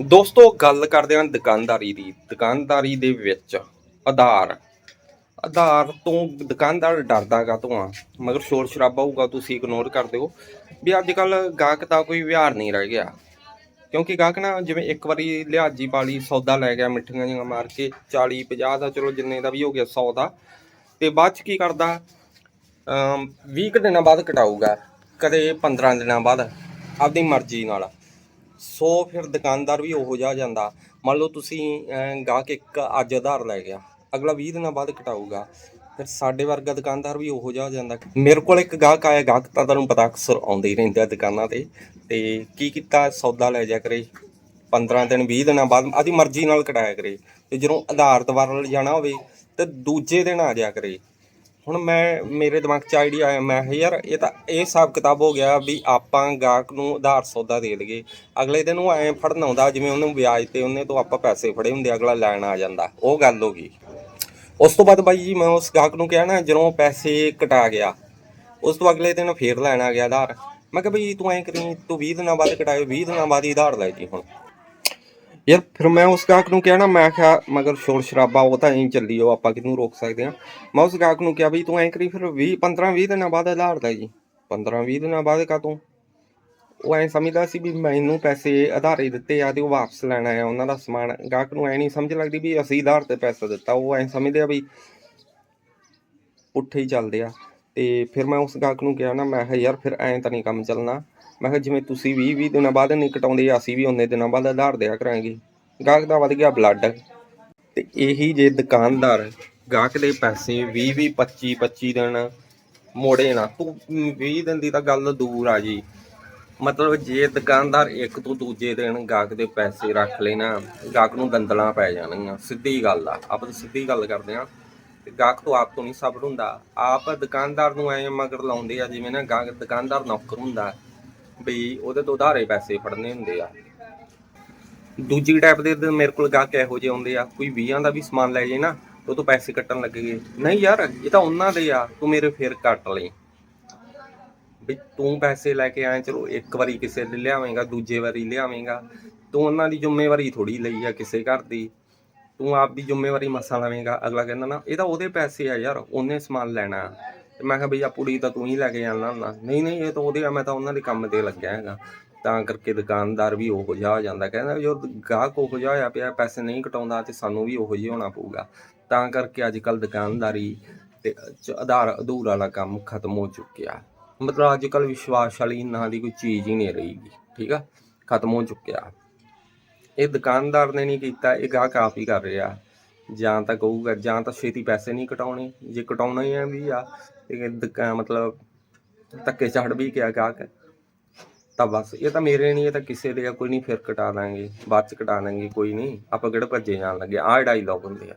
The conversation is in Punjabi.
ਦੋਸਤੋ, ਗੱਲ ਕਰਦੇ ਹਾਂ ਦੁਕਾਨਦਾਰੀ ਦੀ। ਦੁਕਾਨਦਾਰੀ ਦੇ ਵਿੱਚ ਆਧਾਰ। ਆਧਾਰ ਤੋਂ ਦੁਕਾਨਦਾਰ ਡਰਦਾ ਗਾ ਤੋਂ ਆ, ਮਗਰ ਸ਼ੋਰ ਸ਼ਰਾਬਾ ਹੋਊਗਾ, ਤੁਸੀਂ ਇਗਨੋਰ ਕਰ ਦਿਓ। ਵੀ ਅੱਜ ਕੱਲ ਗਾਹਕ ਦਾ ਕੋਈ ਵਿਹਾਰ ਨਹੀਂ ਰਹਿ ਗਿਆ। ਕਿਉਂਕਿ ਗਾਹਕ ਨਾ ਜਿਵੇਂ ਇੱਕ ਵਾਰੀ ਲਿਹਾਜੀ ਵਾਲੀ ਸੌਦਾ ਲੈ ਗਿਆ, ਮਿੱਠੀਆਂ ਜਿਹੀਆਂ ਮਾਰ ਕੇ 40 50 ਦਾ, ਚਲੋ ਜਿੰਨੇ ਦਾ ਵੀ ਹੋ ਗਿਆ 100 ਦਾ। ਤੇ ਬਾਅਦ ਚ ਕੀ ਕਰਦਾ? ਅਮ 20 ਕੁ ਦਿਨਾਂ ਬਾਅਦ ਕਟਾਊਗਾ। ਕਦੇ 15 ਦਿਨਾਂ ਬਾਅਦ, ਆਪਦੀ ਮਰਜ਼ੀ ਨਾਲ। ਸੋ ਫਿਰ ਦੁਕਾਨਦਾਰ ਵੀ ਉਹੋ ਜਿਹਾ ਜਾਂਦਾ। ਮੰਨ ਲਓ ਤੁਸੀਂ ਗਾਹਕ ਇੱਕ ਅੱਜ ਆਧਾਰ ਲੈ ਗਿਆ, ਅਗਲਾ 20 ਦਿਨਾਂ ਬਾਅਦ ਕਟਾਊਗਾ। ਫਿਰ ਸਾਡੇ ਵਰਗਾ ਦੁਕਾਨਦਾਰ ਵੀ ਉਹੋ ਜਿਹਾ ਜਾਂਦਾ। ਮੇਰੇ ਕੋਲ ਇੱਕ ਗਾਹਕ ਆਇਆ, ਗਾਹਕ ਤਾਂ ਤੁਹਾਨੂੰ ਪਤਾ ਅਕਸਰ ਆਉਂਦੇ ਹੀ ਰਹਿੰਦੇ ਆ ਦੁਕਾਨਾਂ ਤੇ। ਤੇ ਕੀ ਕੀਤਾ, ਸੌਦਾ ਲੈ ਜਾ ਕਰੇ। 15 ਦਿਨ 20 ਦਿਨਾਂ ਬਾਅਦ ਆਦੀ ਮਰਜ਼ੀ ਨਾਲ ਕਟਾਇਆ ਕਰੇ। ਤੇ ਜਦੋਂ ਆਧਾਰ ਦੁਬਾਰਾ ਜਾਣਾ ਹੋਵੇ, ਤੇ ਦੂਜੇ ਦਿਨ ਆ ਜਾ ਕਰੇ। ਹੁਣ ਮੈਂ, ਮੇਰੇ ਦਿਮਾਗ 'ਚ ਆਈਡੀਆ ਆਇਆ, ਮੈਂ ਕਿਹਾ ਯਾਰ ਇਹ ਤਾਂ, ਇਹ ਹਿਸਾਬ ਕਿਤਾਬ ਹੋ ਗਿਆ ਵੀ ਆਪਾਂ ਗਾਹਕ ਨੂੰ ਉਧਾਰ ਸੌਦਾ ਦੇ ਦਈਏ। ਅਗਲੇ ਦਿਨ ਉਹ ਐਂ ਫੜਨ ਆਉਂਦਾ, ਜਿਵੇਂ ਉਹਨੂੰ ਵਿਆਜ ਤੇ ਉਹਨੇ ਤੋਂ ਆਪਾਂ ਪੈਸੇ ਫੜੇ ਹੁੰਦੇ ਅਗਲਾ ਲੈਣ ਆ ਜਾਂਦਾ। ਉਹ ਗੱਲ ਹੋ ਗਈ। ਉਸ ਤੋਂ ਬਾਅਦ ਬਾਈ ਜੀ, ਮੈਂ ਉਸ ਗਾਹਕ ਨੂੰ ਕਿਹਾ ਨਾ, ਜਦੋਂ ਪੈਸੇ ਕਟਾ ਗਿਆ, ਉਸ ਤੋਂ ਅਗਲੇ ਦਿਨ ਫੇਰ ਲੈਣ ਆ ਗਿਆ ਆਧਾਰ ਮੈਂ ਕਿਹਾ ਬਈ ਤੂੰ ਐਂ ਕਰੀ, ਤੂੰ 20 ਦਿਨਾਂ ਬਾਅਦ ਕਟਾਏ 20 ਦਿਨਾਂ ਬਾਅਦ ਹੀ ਆਧਾਰ ਲੈ ਜੀ ਹੁਣ। ਯਾਰ ਫਿਰ ਮੈਂ ਉਸ ਗਾਹਕ ਨੂੰ ਕਿਹਾ ਨਾ, ਮੈਂ ਕਿਹਾ ਮਗਰ ਸ਼ੋਰ ਸ਼ਰਾਬਾ, ਉਹ ਤਾਂ ਐਂ ਚੱਲੀ, ਉਹ ਆਪਾਂ ਕਿਹਨੂੰ ਰੋਕ ਸਕਦੇ ਆ ਮੈਂ ਉਸ ਗਾਹਕ ਨੂੰ ਕਿਹਾ ਵੀ ਤੂੰ ਐਂ ਕਰੀ, ਫਿਰ 20 15 20 ਦਿਨਾਂ ਬਾਅਦ ਆਧਾਰ ਲੈ ਜੀ। 15 20 ਦਿਨਾਂ ਬਾਅਦ ਕਾ ਤੂੰ ਉਹ ਐਂ ਸਮਝਦਾ ਸੀ ਵੀ ਮੈਨੂੰ ਪੈਸੇ ਆਧਾਰੇ ਦਿੱਤੇ ਆ ਤੇ ਉਹ ਵਾਪਸ ਲੈਣਾ ਆ ਉਹਨਾਂ ਦਾ ਸਮਾਨ। ਗਾਹਕ ਨੂੰ ਐ ਨਹੀਂ ਸਮਝ ਲੱਗਦੀ ਵੀ ਅਸੀਂ ਆਧਾਰ ਤੇ ਪੈਸਾ ਦਿੱਤਾ, ਉਹ ਐਂ ਸਮਝਦੇ ਆ ਵੀ ਪੁੱਠੇ ਹੀ ਚੱਲਦੇ ਆ। ਤੇ ਫਿਰ ਮੈਂ ਉਸ ਗਾਹਕ ਨੂੰ ਕਿਹਾ ਨਾ, ਮੈਂ ਕਿਹਾ, ਯਾਰ ਫਿਰ ਐਂ ਤਾਂ ਨਹੀਂ ਕੰਮ ਚੱਲਣਾ। ਮੈਂ ਕਿਹਾ, ਜਿਵੇਂ ਤੁਸੀਂ 20 20 ਦਿਨਾਂ ਬਾਅਦ ਨਹੀਂ ਕਟਾਉਂਦੇ, ਅਸੀਂ ਵੀ ਉਹਨੇ ਦਿਨਾਂ ਬਾਅਦ ਆਧਾਰ ਦਿਆ ਕਰਾਂਗੇ। ਗਾਹਕ ਦਾ ਵੱਧ ਗਿਆ ਬਲੱਡ ਤੇ ਇਹੀ ਜੇ ਦੁਕਾਨਦਾਰ ਗਾਹਕ ਦੇ ਪੈਸੇ 20 20 25 25 ਦਿਨ ਮੋੜੇ ਨਾ, ਤੂੰ 20 ਦਿਨ ਦੀ ਤਾਂ ਗੱਲ ਦੂਰ ਆ ਜੀ। ਮਤਲਬ ਜੇ ਦੁਕਾਨਦਾਰ ਇੱਕ ਤੋਂ ਦੂਜੇ ਦਿਨ ਗਾਹਕ ਦੇ ਪੈਸੇ ਰੱਖ ਲੈਣਾ ਗਾਹਕ ਨੂੰ ਦੰਦਲਾਂ ਪੈ ਜਾਣਗੀਆਂ। ਸਿੱਧੀ ਗੱਲ ਆ। ਆਪਾਂ ਤਾਂ ਸਿੱਧੀ ਗੱਲ ਕਰਦੇ ਆ ਤੇ ਗਾਹਕ ਤੋਂ ਆਪ ਤੋਂ ਨਹੀਂ ਸਬਰ ਹੁੰਦਾ। ਆਪ ਦੁਕਾਨਦਾਰ ਨੂੰ ਐ ਮਗਰ ਲਾਉਂਦੇ ਆ, ਜਿਵੇਂ ਨਾ ਗਾਹਕ ਦੁਕਾਨਦਾਰ ਨੌਕਰ ਹੁੰਦਾ, ਵੀ ਉਹਦੇ ਤੋਂ ਉਧਾਰੇ ਪੈਸੇ ਫੜਨੇ ਹੁੰਦੇ ਆ। ਦੂਜੀ ਟਾਈਪ ਦੇ ਮੇਰੇ ਕੋਲ ਗਾਹਕ ਇਹੋ ਜਿਹੇ ਆਉਂਦੇ ਆ, ਕੋਈ 20 ਦਾ ਵੀ ਸਮਾਨ ਲੈ ਜੇ ਨਾ, ਉਹ ਤੋਂ ਪੈਸੇ ਕੱਟਣ ਲੱਗੇਗੇ ਨਹੀਂ ਯਾਰ, ਇਹ ਤਾਂ ਉਹਨਾਂ ਦੇ ਆ, ਤੂੰ ਮੇਰੇ ਫੇਰ ਕੱਟ ਲਈ ਵੀ ਤੂੰ ਪੈਸੇ ਲੈ ਕੇ ਆਏ, ਚਲੋ ਇੱਕ ਵਾਰੀ ਕਿਸੇ ਦੇ ਲਿਆਵੇਂਗਾ, ਦੂਜੇ ਵਾਰੀ ਲਿਆਵੇਂਗਾ। ਤੂੰ ਉਹਨਾਂ ਦੀ ਜ਼ਿੰਮੇਵਾਰੀ ਥੋੜੀ ਲਈ ਆ ਕਿਸੇ ਘਰ ਦੀ। ਤੂੰ ਆਪ ਦੀ ਜ਼ਿੰਮੇਵਾਰੀ ਮਸਾ ਲਵੇਂਗਾ। ਅਗਲਾ ਕਹਿੰਦਾ ਨਾ, ਇਹ ਤਾਂ ਉਹਦੇ ਪੈਸੇ ਆ ਯਾਰ, ਉਹਨੇ ਸਮਾਨ ਲੈਣਾ। ਤੇ ਮੈਂ ਕਿਹਾ ਬਈ ਆ ਪੁੜੀ ਤਾਂ ਤੂੰ ਹੀ ਲੈ ਕੇ ਜਾਣਾ ਹੁੰਦਾ। ਨਹੀਂ ਨਹੀਂ, ਇਹ ਤਾਂ ਉਹਦੇ ਆ, ਮੈਂ ਤਾਂ ਉਹਨਾਂ ਦੇ ਕੰਮ ਤੇ ਲੱਗਿਆ ਹੈਗਾ। ਤਾਂ ਕਰਕੇ ਦੁਕਾਨਦਾਰ ਵੀ ਉਹੋ ਜਿਹਾ ਹੋ ਜਾਂਦਾ। ਕਹਿੰਦਾ ਜੋ ਗਾਹਕ ਉਹੋ ਜਿਹਾ ਹੋਇਆ ਪਿਆ, ਪੈਸੇ ਨਹੀਂ ਕਟਾਉਂਦਾ ਤੇ ਸਾਨੂੰ ਵੀ ਉਹੋ ਜਿਹਾ ਹੋਣਾ ਪਊਗਾ। ਤਾਂ ਕਰਕੇ ਅੱਜ ਕੱਲ ਦੁਕਾਨਦਾਰੀ ਤੇ ਚ- ਆਧਾਰ ਅਧੂਰ ਵਾਲਾ ਕੰਮ ਖਤਮ ਹੋ ਚੁੱਕਿਆ। ਮਤਲਬ ਅੱਜ ਕੱਲ ਵਿਸ਼ਵਾਸ ਵਾਲੀ ਨਾਂ ਦੀ ਕੋਈ ਚੀਜ਼ ਹੀ ਨਹੀਂ ਰਹੀ ਠੀਕ ਆ? ਖਤਮ ਹੋ ਚੁੱਕਿਆ। ਇਹ ਦੁਕਾਨਦਾਰ ਨੇ ਨਹੀਂ ਕੀਤਾ, ਇਹ ਗਾਹਕ ਆਪ ਹੀ ਕਰ ਰਿਹਾ। ਜਾਂ ਤਾਂ ਕਹੂਗਾ, ਜਾਂ ਤਾਂ ਛੇਤੀ ਪੈਸੇ ਨਹੀਂ ਕਟਾਉਣੇ, ਜੇ ਕਟਾਉਣਾ ਹੀ ਆ ਵੀ ਆ, ਤੇ ਦੁਕਾ ਮਤਲਬ ਧੱਕੇ ਚੜ ਵੀ ਗਿਆ ਗਾਹਕ। ਤਾਂ ਬਸ, ਇਹ ਤਾਂ ਮੇਰੇ ਨਹੀਂ, ਇਹ ਤਾਂ ਕਿਸੇ ਦੇ ਆ, ਕੋਈ ਨਹੀਂ, ਫਿਰ ਕਟਾ ਦਾਂਗੇ, ਬਾਅਦ ਚ ਕਟਾ ਦਾਂਗੇ, ਕੋਈ ਨਹੀਂ, ਆਪਾਂ ਕਿਹੜਾ ਭੱਜੇ ਜਾਣ ਲੱਗੇ, ਆਹ ਡਾਇਲੌਗ ਹੁੰਦੇ ਆ।